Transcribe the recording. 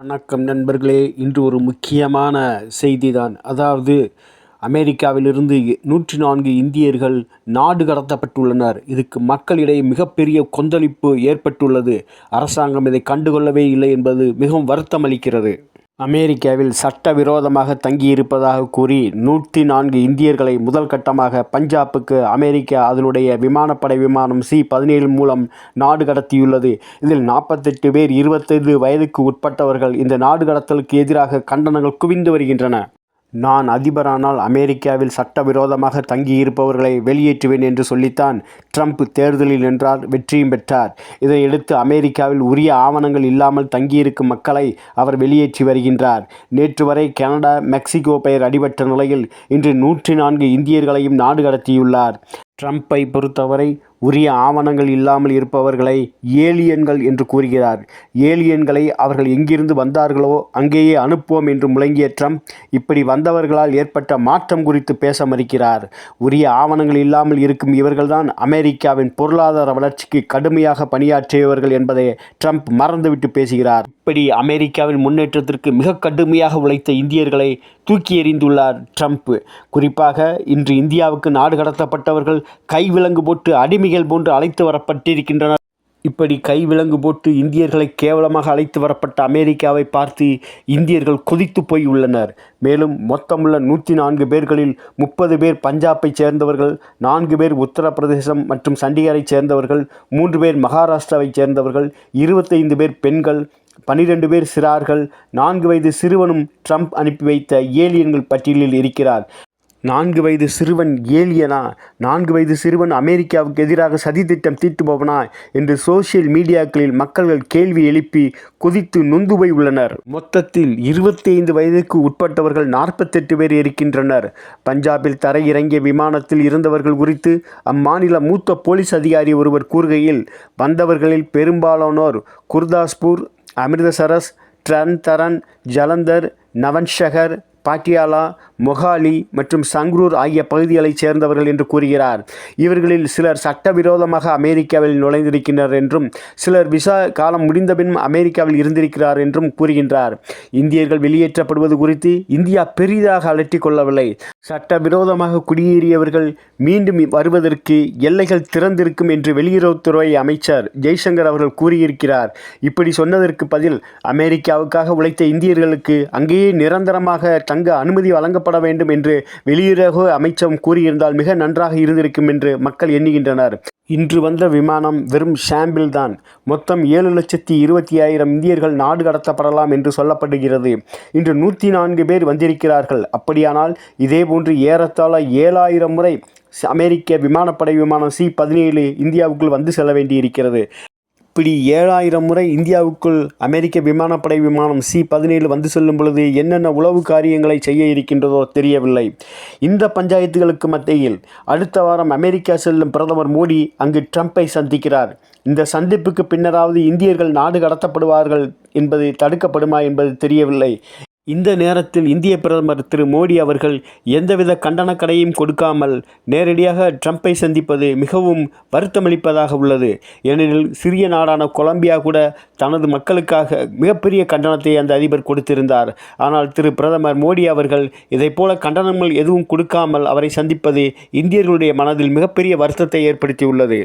வணக்கம் நண்பர்களே. இன்று ஒரு முக்கியமான செய்தி தான் அதாவது அமெரிக்காவிலிருந்து நூற்றி நான்கு இந்தியர்கள் நாடு கடத்தப்பட்டுள்ளனர். இதுக்கு மக்களிடையே மிகப்பெரிய கொந்தளிப்பு ஏற்பட்டுள்ளது. அரசாங்கம் இதை கண்டுகொள்ளவே இல்லை என்பது மிகவும் வருத்தம் அளிக்கிறது அமெரிக்காவில் சட்டவிரோதமாக தங்கியிருப்பதாக கூறி நூற்றி நான்கு இந்தியர்களை முதல் கட்டமாக பஞ்சாபுக்கு அமெரிக்கா அதனுடைய விமானப்படை விமானம் சி பதினேழு மூலம் நாடு கடத்தியுள்ளது. இதில் நாற்பத்தெட்டு பேர் இருபத்தைந்து வயதுக்கு உட்பட்டவர்கள் இந்த நாடு கடத்தலுக்கு எதிராக கண்டனங்கள் குவிந்து வருகின்றன. நான் அதிபரானால் அமெரிக்காவில் சட்டவிரோதமாக தங்கியிருப்பவர்களை வெளியேற்றுவேன் என்று சொல்லித்தான் ட்ரம்ப் தேர்தலில் நின்றார் வெற்றியும் பெற்றார். இதையடுத்து அமெரிக்காவில் உரிய ஆவணங்கள் இல்லாமல் தங்கியிருக்கும் மக்களை அவர் வெளியேற்றி வருகின்றார். நேற்று வரை கனடா மெக்சிகோ பெயர் அடிபட்ட நிலையில் இன்று நூற்றி நான்கு இந்தியர்களையும் நாடு கடத்தியுள்ளார். ட்ரம்ப்பை பொறுத்தவரை உரிய ஆவணங்கள் இல்லாமல் இருப்பவர்களை ஏலியன்கள் என்று கூறுகிறார். ஏலியன்களை அவர்கள் எங்கிருந்து வந்தார்களோ அங்கேயே அனுப்புவோம் என்று முழங்கிய ட்ரம்ப் இப்படி வந்தவர்களால் ஏற்பட்ட மாற்றம் குறித்து பேச மறுக்கிறார். உரிய ஆவணங்கள் இல்லாமல் இருக்கும் இவர்கள்தான் அமெரிக்காவின் பொருளாதார வளர்ச்சிக்கு கடுமையாக பணியாற்றியவர்கள் என்பதை ட்ரம்ப் மறந்துவிட்டு பேசுகிறார். இப்படி அமெரிக்காவின் முன்னேற்றத்திற்கு மிக கடுமையாக உழைத்த இந்தியர்களை தூக்கி எறிந்துள்ளார் ட்ரம்ப். குறிப்பாக இன்று இந்தியாவுக்கு நாடு கடத்தப்பட்டவர்கள் கைவிலங்கு போட்டு அடிமைகள் போன்று அழைத்து வரப்பட்டிருக்கின்றனர். இப்படி கைவிலங்கு போட்டு இந்தியர்களை கேவலமாக அழைத்து வரப்பட்ட அமெரிக்காவை பார்த்து இந்தியர்கள் கொதித்து போய் உள்ளனர். மேலும் மொத்தமுள்ள நூற்றி நான்கு பேர்களில் முப்பது பேர் பஞ்சாபைச் சேர்ந்தவர்கள் நான்கு பேர் உத்தரப்பிரதேசம் மற்றும் சண்டிகரைச் சேர்ந்தவர்கள் மூன்று பேர் மகாராஷ்டிராவைச் சேர்ந்தவர்கள் இருபத்தைந்து பேர் பெண்கள் பனிரெண்டு பேர் சிறார்கள் நான்கு வயது சிறுவனும் ட்ரம்ப் அனுப்பி வைத்த ஏலியன்கள் பட்டியலில் இருக்கிறார். நான்கு வயது சிறுவன் ஏலியனா? நான்கு வயது சிறுவன் அமெரிக்காவுக்கு எதிராக சதித்திட்டம் தீட்டுபவனா? என்று சோசியல் மீடியாக்களில் மக்கள்கள் கேள்வி எழுப்பி கொதித்து நொந்து போய் உள்ளனர். மொத்தத்தில் இருபத்தி ஐந்து வயதுக்கு உட்பட்டவர்கள் நாற்பத்தெட்டு பேர் இருக்கின்றனர். பஞ்சாபில் தரையிறங்கிய விமானத்தில் இருந்தவர்கள் குறித்து அம்மாநில மூத்த போலீஸ் அதிகாரி ஒருவர் கூறுகையில் வந்தவர்களில் பெரும்பாலானோர் குர்தாஸ்பூர் அமிர்தசரஸ் ட்ரன் தரன் ஜலந்தர் நவன்ஷகர் பாட்டியாலா மொஹாலி மற்றும் சங்ரூர் ஆகிய பகுதிகளைச் சேர்ந்தவர்கள் என்று கூறுகிறார். இவர்களில் சிலர் சட்டவிரோதமாக அமெரிக்காவில் நுழைந்திருக்கின்றனர் என்றும் சிலர் விசா காலம் முடிந்தபின் அமெரிக்காவில் இருந்திருக்கிறார் என்றும் கூறுகின்றார். இந்தியர்கள் வெளியேற்றப்படுவது குறித்து இந்தியா பெரிதாக அலட்டிக் கொள்ளவில்லை. சட்டவிரோதமாக குடியேறியவர்கள் மீண்டும் வருவதற்கு எல்லைகள் திறந்திருக்கும் என்று வெளியுறவுத்துறை அமைச்சர் ஜெய்சங்கர் அவர்கள் கூறியிருக்கிறார். இப்படி சொன்னதற்கு பதில் அமெரிக்காவுக்காக உழைத்த இந்தியர்களுக்கு அங்கேயே நிரந்தரமாக தங்க அனுமதி வழங்கப்பட வேண்டும் என்று வெளியுறவு அமைச்சம் கூறியிருந்தால் மிக நன்றாக இருந்திருக்கும் என்று மக்கள் எண்ணுகின்றனர். இன்று வந்த விமானம் வெறும் ஷாம்பிள் தான். மொத்தம் ஏழு லட்சத்தி இருபத்தி ஆயிரம் இந்தியர்கள் நாடு கடத்தப்படலாம் என்று சொல்லப்படுகிறது. இன்று நூற்றி நான்கு பேர் வந்திருக்கிறார்கள். அப்படியானால் இதேபோன்று ஏறத்தாழ ஏழாயிரம் முறை அமெரிக்க விமானப்படை விமானம் சி பதினேழு இந்தியாவுக்குள் வந்து செல்ல வேண்டியிருக்கிறது. இப்படி ஏழாயிரம் முறை இந்தியாவுக்குள் அமெரிக்க விமானப்படை விமானம் சி பதினேழு வந்து செல்லும் பொழுது என்னென்ன உளவு காரியங்களை செய்ய இருக்கின்றதோ தெரியவில்லை. இந்த பஞ்சாயத்துகளுக்கு மத்தியில் அடுத்த வாரம் அமெரிக்கா செல்லும் பிரதமர் மோடி அங்கு ட்ரம்ப்பை சந்திக்கிறார். இந்த சந்திப்புக்கு பின்னராவது இந்தியர்கள் நாடு கடத்தப்படுவார்கள் என்பது தடுக்கப்படுமா என்பது தெரியவில்லை. இந்த நேரத்தில் இந்திய பிரதமர் திரு மோடி அவர்கள் எந்தவித கண்டனக்கடையும் கொடுக்காமல் நேரடியாக ட்ரம்ப்பை சந்திப்பது மிகவும் வருத்தமளிப்பதாக உள்ளது. ஏனெனில் சிறிய நாடான கொலம்பியா கூட தனது மக்களுக்காக மிகப்பெரிய கண்டனத்தை அந்த அதிபர் கொடுத்திருந்தார். ஆனால் திரு பிரதமர் மோடி அவர்கள் இதைப்போல கண்டனங்கள் எதுவும் கொடுக்காமல் அவரை சந்திப்பது இந்தியர்களுடைய மனதில் மிகப்பெரிய வருத்தத்தை ஏற்படுத்தியுள்ளது.